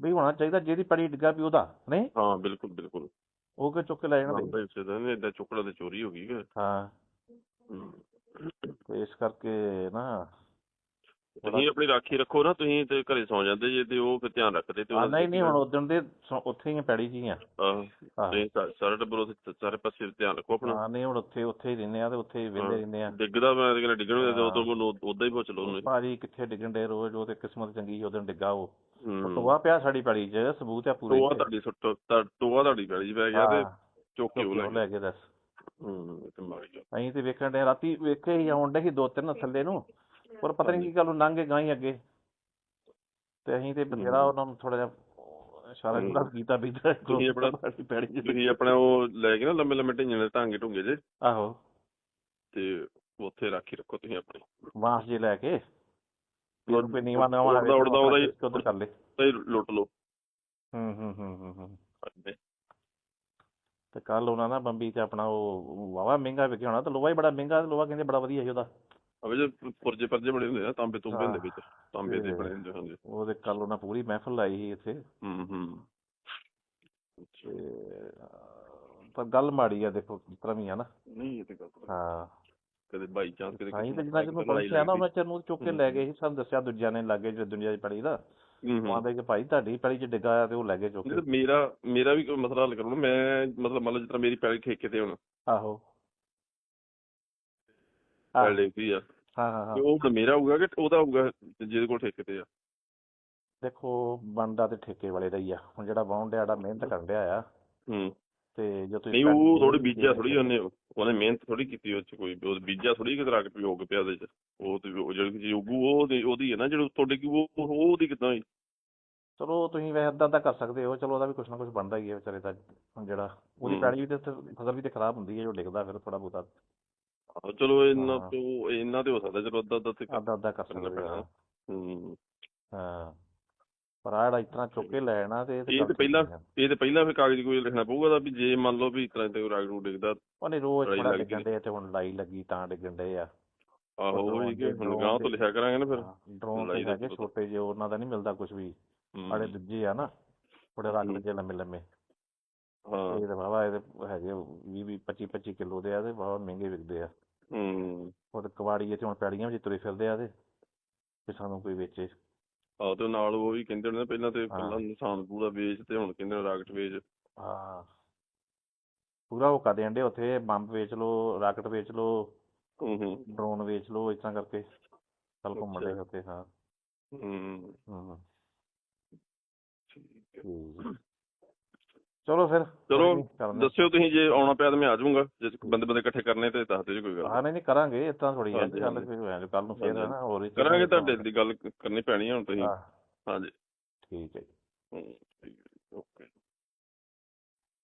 ਵੀ ਹੋਣਾ ਚਾਹੀਦਾ ਜਿਹੜੀ ਪੜੀ ਡਿੱਗਾ ਵੀ ਉਹਦਾ ਨਹੀਂ? ਹਾਂ ਬਿਲਕੁਲ ਬਿਲਕੁਲ। ਉਹ ਕਿ ਚੁੱਕ ਕੇ ਲੈ ਜਾਣਾ ਹੀ ਉਸੇ ਦਾ ਨਹੀਂ ਏਦਾਂ ਚੁੱਕੜਾ ਤੇ ਚੋਰੀ ਹੋ ਗਈ ਹੂੰ। ਤੇ ਇਸ ਕਰਕੇ ਨਾ ਤੁਸੀਂ ਆਪਣੀ ਰਾਖੀ ਰੱਖੋ ਨਾ ਤੁਸੀਂ ਤੇ ਘਰੇ ਸੌ ਜਾਂਦੇ ਜੇ ਤੇ ਉਹ ਫਿਰ ਧਿਆਨ ਰੱਖਦੇ ਤੇ ਨਹੀਂ ਨਹੀਂ ਹੁਣ ਉਦੋਂ ਦੇ ਉੱਥੇ ਹੀ ਪੈੜੀ ਹੀ ਆ ਆਹ ਹਾਂ। ਤੇ ਸਾ- ਸਾਰਾ ਟੱਬਰ ਉੱਥੇ ਸਾਰੇ ਪਾਸੇ ਧਿਆਨ ਰੱਖੋ ਆਪਣਾ। ਹਾਂ ਨਹੀਂ ਹੁਣ ਉੱਥੇ ਉੱਥੇ ਹੀ ਰਹਿੰਦੇ ਆ ਤੇ ਉੱਥੇ ਹੀ ਵਿਹਲੇ ਰਹਿੰਦੇ ਆ। ਡਿੱਗਦਾ ਮੈਂ ਕਹਿੰਦਾ ਡਿੱਗਣ ਦੇ ਹਾਂ। ਉਦੋਂ ਕੋਲ ਉਦਾਂ ਹੀ ਪੁੱਛ ਲਓ ਉਹਨੂੰ। ਭਾਜੀ ਕਿੱਥੇ ਡਿੱਗਣ ਦੇ ਰੋਜ਼ ਉਹ ਤੇ ਕਿਸਮਤ ਚੰਗੀ ਉਦੋਂ ਡਿੱਗਾ ਉਹ। ਉਹ ਹੂੰ। ਟੋਆ ਪਿਆ ਸਾਡੀ ਪੈੜੀ 'ਚ ਸਬੂਤ ਆ ਪੂਰੇ ਟੋਆ ਤੁਹਾਡੀ ਸੁੱਟ ਤਾਂ ਟੋਆ ਤੁਹਾਡੀ ਗਲੀ 'ਚ ਪੈ ਗਿਆ ਤੇ ਹਾਂ, ਚੁੱਕ ਕੇ ਉਹ ਲੈ ਗਿਆ ਦੱਸ। ਹੂੰ ਇਹ ਤੇ ਮਾਰ ਗਿਆ ਅਸੀਂ ਤੇ ਵੇਖਣ ਦੇ ਰਾਤੀ ਵੇਖੇ ਹੀ ਆਉਣ ਡੇ ਸੀ ਦੋ ਤਿੰਨ ਥੱਲੇ ਨੂੰ। ਪਰ ਪਤਾ ਨਹੀਂ ਕੀ ਗੱਲ ਉਹ ਲੰਘ ਗਏ ਗਾਂ ਹੀ ਅੱਗੇ। ਤੇ ਅਸੀਂ ਤੇ ਬਥੇਰਾ ਉਹਨਾਂ ਨੂੰ ਥੋੜਾ ਜਿਹਾ ਇਸ਼ਾਰਾ। ਜੁੜਾ ਕੀਤਾ ਵੀ ਤੁਸੀਂ ਆਪਣਾ- ਪੈੜੀ 'ਚ ਤੁਸੀਂ ਆਪਣਾ ਉਹ ਲੈ ਕੇ ਨਾ ਲੰਮੇ ਲੰਮੇ ਢਿੰਗੇ ਦੇ ਢਾਂਗੇ ਢੁੰਗੇ ਜੇ। ਆਹੋ। ਤੇ ਉੱਥੇ ਰਾਖੀ ਰੱਖੋ ਤੁਸੀਂ ਆਪਣੀ। ਬਾਂਸ ਜੇ ਲੈ ਕੇ। ਫਿਰ ਕੋਈ ਨੀਵਾ ਨਵਾਂ ਉੜਦਾ ਉੜਦਾ ਉਹਦਾ ਹੀ ਕਰ ਲੈ। ਤੇ ਲੁੱਟ ਲਓ। ਹੂੰ ਹੂੰ ਹੂੰ ਹੂੰ ਹੂੰ। ਤੇ ਕੱਲ ਉਹਨਾਂ ਨਾ ਬੰਬੀ ਤੇ ਆਪਣਾ ਉਹ ਵਾਵਾ ਮਹਿੰਗਾ ਵਿਕਿਆ ਹੋਣਾ ਤੇ ਲੋਹਾ ਹੀ ਬੜਾ ਮਹਿੰਗਾ ਲੋਹਾ ਕਹਿੰਦੇ ਬੜਾ ਵਧੀਆ ਸੀ ਉਹਦਾ। ਅਵੇ ਜੇ ਪੁਰਜੇ ਪਰਜੇ ਬਣੇ ਹੁੰਦੇ ਆ ਤਾਂਬੇ ਤੁੰਬੇ ਹਾਂ। ਵਿੱਚ ਤਾਂਬੇ ਦੇ ਬਣੇ ਹੁੰਦੇ ਹਾਂਜੀ। ਉਹਦੇ ਕੱਲ ਉਹਨਾਂ ਪੂਰੀ ਮਹਿਫਲ ਲਾਈ ਸੀ ਇੱਥੇ। ਹੂੰ ਹੂੰ। ਪਰ ਗੱਲ ਮਾੜੀ ਆ ਦੇਖੋ ਤਰ੍ਹਾਂ ਵੀ ਆ ਨਾ। ਨਹੀਂ ਇਹ ਤੇ ਗੱਲ ਹਾਂ। ਕਦੇ ਬਾਈ ਚਾਂਸ ਕਦੇ ਤੇ ਜਿੰਨਾ ਪਹੁੰਚਿਆ ਨਾ ਚੁੱਕ ਕੇ ਲੈ ਗਏ ਸੀ ਸਾਨੂੰ ਦੱਸਿਆ ਦੂਜਿਆਂ ਨੇ ਲੱਗੇ ਜੋ ਦੁਨੀਆ 'ਚ ਪੜੀ ਦਾ। ਉਹ ਆਂਦੇ ਕਿ ਭਾਈ ਤੁਹਾਡੀ ਪੈਲੀ 'ਚ ਡਿੱਗਾ ਆ ਤੇ ਉਹ ਲੈ ਗਏ ਚੁੱਕ ਕੇ। ਮੇਰਾ ਮੇਰਾ ਵੀ ਕੋਈ ਮਸਲਾ ਹੱਲ ਕਰੋ ਨਾ ਮੈਂ ਮਤਲਬ ਮੰਨ ਲਓ ਜਿਸ ਮੇਰੀ ਪੈਲੀ ਠੇਕੇ ਤੇ ਹੁਣ। ਆਹੋ। ਆਹ, ਪੈਲੀ ਵੀ ਆ। ਹਾਂ ਹਾਂ ਹਾਂ। ਤੇ ਉਹ ਹੁਣ ਮੇਰਾ ਹੋਊਗਾ ਕਿ ਉਹਦਾ ਹੋਊਗਾ ਜਿਹਦੇ ਕੋਲ ਠੇਕੇ ਤੇ ਆ। ਦੇਖੋ ਬਣਦਾ ਤੇ ਠੇਕੇ ਵਾਲੇ ਦਾ ਹੀ ਆ। ਹੁਣ ਜਿਹੜਾ ਵਾਹੁਣ ਡਿਆ ਜਿਹੜਾ ਮਿਹਨਤ ਕਰਨ ਡਿਆ ਆ। ਹੂੰ। ਤੇ ਜੋ ਤੁਸੀਂ ਨਹੀਂ ਉਹ ਦੇ ਥੋੜੀ ਬੀਜਿਆ ਥੋੜੀ ਉਹਨੇ ਉਹਨੇ ਮਿਹਨਤ ਥੋੜੀ ਕੀਤੀ ਉਹ ਚ ਕੋਈ। ਉਹ ਬੀਜਿਆ ਥੋੜੀ ਕਿ ਵੀ ਉੱਗ ਪਿਆ ਉਹਦੇ ਚ। ਉਹ ਤੇ ਉਹ ਜਿਹੜੀ ਚੀਜ਼ ਉੱਗੂ ਉਹ ਉਹਦੀ ਉਹਦੀ ਹੈ ਨਾ ਜਿਹੜੀ ਤੁਹਾਡੇ ਕੀ ਉਹ ਉਹ ਉਹਦੀ ਕਿਦਾਂ ਹੋਈ? ਚਲੋ ਤੁਸੀਂ ਵੈਸੇ ਅੱਧਾ ਅੱਧਾ ਕਰ ਸਕਦੇ ਹੋ। ਚਲੋ ਉਹਦਾ ਵੀ ਕੁਛ ਨਾ ਕੁਛ ਬਣਦਾ ਹੀ ਹੈ ਵਿਚਾਰੇ ਦਾ। ਹੁਣ ਜਿਹੜਾ ਉਹਦੀ ਹੂੰ। ਪੈਲੀ ਵੀ ਤੇ ਫਸਲ ਵੀ ਤੇ ਖਰਾਬ ਹੁੰਦੀ ਹੈ ਜੋ ਡਿੱਗਦਾ ਫਿਰ ਥੋੜਾ ਬਹੁਤਾ। ਆਹੋ ਚਲੋ ਇੰਨਾ ਹਾਂ। ਤੋਂ ਇੰਨਾ ਤੇ ਹੋ ਸਕਦਾ ਚਲੋ ਅੱਧਾ ਅੱਧਾ ਤੇ ਅੱਧਾ ਅੱਧਾ ਕਰ ਕਰਨਾ ਸਕਦੇ ਹੋ ਪੈਣਾ। ਹੂੰ ਹਾਂ ਪਰ ਆਹ ਜਿਹੜਾ ਇਤਨਾ ਚੁੱਕ ਕੇ ਲੈ ਜਾਣਾ ਤੇ ਇਹ ਤੇ ਪਹਿਲਾਂ ਆ। ਇਹ ਤੇ ਪਹਿਲਾਂ ਫਿਰ ਕਾਗਜ਼ ਕੋਈ ਲਿਖਣਾ ਪਊਗਾ ਤਾਂ ਵੀ ਜੇ ਮੰਨ ਲਓ ਵੀ ਇਸ ਤਰ੍ਹਾਂ ਤੇ ਰਾਗ ਨੂੰ ਡਿੱਗਦਾ ਉਹਨੇ ਰੋਜ਼ ਥੋੜਾ ਡਿੱਗਣ ਦੇ ਤੇ ਹੁਣ ਲੜਾਈ ਲੱਗੀ ਤਾਂ ਡਿੱਗਣ ਦੇ ਆ ਆਹੋ ਉਹ ਕਿ ਹੁਣ ਗਾਂ ਤੋਂ ਲਿਖਿਆ ਕਰਾਂਗੇ ਨਾ ਫਿਰ ਡਰੋਨ ਤੇ ਹੈਗੇ ਪਤਾ। ਛੋਟੇ ਜਿਹੇ ਉਹਨਾਂ ਦਾ ਨਹੀਂ ਮਿਲਦਾ ਕੁਝ ਵੀ ਹੂੰ। ਬੜੇ ਦੂਜੇ ਆ ਨਾ ਥੋੜੇ ਰੰਗ। ਦੇ ਲੰਮੇ ਲੰਮੇ ਇਹ ਤਾਂ ਵਾਵਾ ਇਹਦੇ ਹੈਗੇ 20 20 25 25 ਕਿਲੋ ਦੇ ਆ ਤੇ ਵਾਵਾ ਮਹਿੰਗੇ ਵਿਕਦੇ ਆ। ਹੂੰ। ਉਹ ਤੇ ਕਵਾੜੀਏ ਤੇ ਹੁਣ ਪੈੜੀਆਂ ਵਿੱਚ ਤੁਰੇ ਫਿਰਦੇ ਆ ਤੇ ਕਿ ਸਾਨੂੰ ਕੋਈ ਵੇਚੇ। ਆਹ ਤੇ ਨਾਲ ਉਹ ਵੀ ਕਹਿੰਦੇ ਨੇ ਨਾ ਪਹਿਲਾਂ ਤੇ। ਪਹਿਲਾਂ ਨਿਸ਼ਾਨ ਪੂਰਾ ਵੇਚ ਤੇ ਹੁਣ ਕਹਿੰਦੇ ਨੇ ਰਾਕਟ ਵੇਚ। ਹਾਂ। ਪੂਰਾ ਉਹ ਕਰਦੇ ਅੰਡੇ ਉੱਥੇ ਬੰਬ ਵੇਚ ਲਓ ਰਾਕਟ ਵੇਚ ਲਓ ਹੂੰ ਹੂੰ। ਡਰੋਨ ਵੇਚ ਇਸ ਤਰ੍ਹਾਂ ਕਰਕੇ ਚੱਲ ਘੁੰਮਣ ਦੇ ਅੱਛਾ। ਉੱਤੇ ਹਾਂ। ਹੂੰ। ਹੈ। ਠੀਕ। ਚਲੋ ਫਿਰ ਚਲੋ, ਦੱਸਿਓ ਤੁਸੀਂ ਜੇ ਆਉਣਾ ਪਿਆ ਤਾਂ ਮੈਂ ਆ ਜਾਊਂਗਾ ਜੇ ਬੰਦੇ ਬੰਦੇ ਇਕੱਠੇ ਕਰਨੇ ਤੇ ਦੱਸ ਦਿਓ ਜੀ ਕੋਈ ਗੱਲ ਹਾਂ ਨਹੀਂ ਨਹੀਂ ਕਰਾਂਗੇ ਤਰ੍ਹਾਂ ਥੋੜੀ ਗੱਲ ਹੋਇਆ ਕੱਲ ਨੂੰ ਫੇਰ ਨਾ ਹੋਰ ਕਰਾਂਗੇ ਤੁਹਾਡੇ ਦੀ ਗੱਲ ਕਰਨੀ ਪੈਣੀ ਹੁਣ ਤੁਸੀਂ। ਹਾਂਜੀ। ਠੀਕ ਹੈ ਜੀ। ਓਕੇ।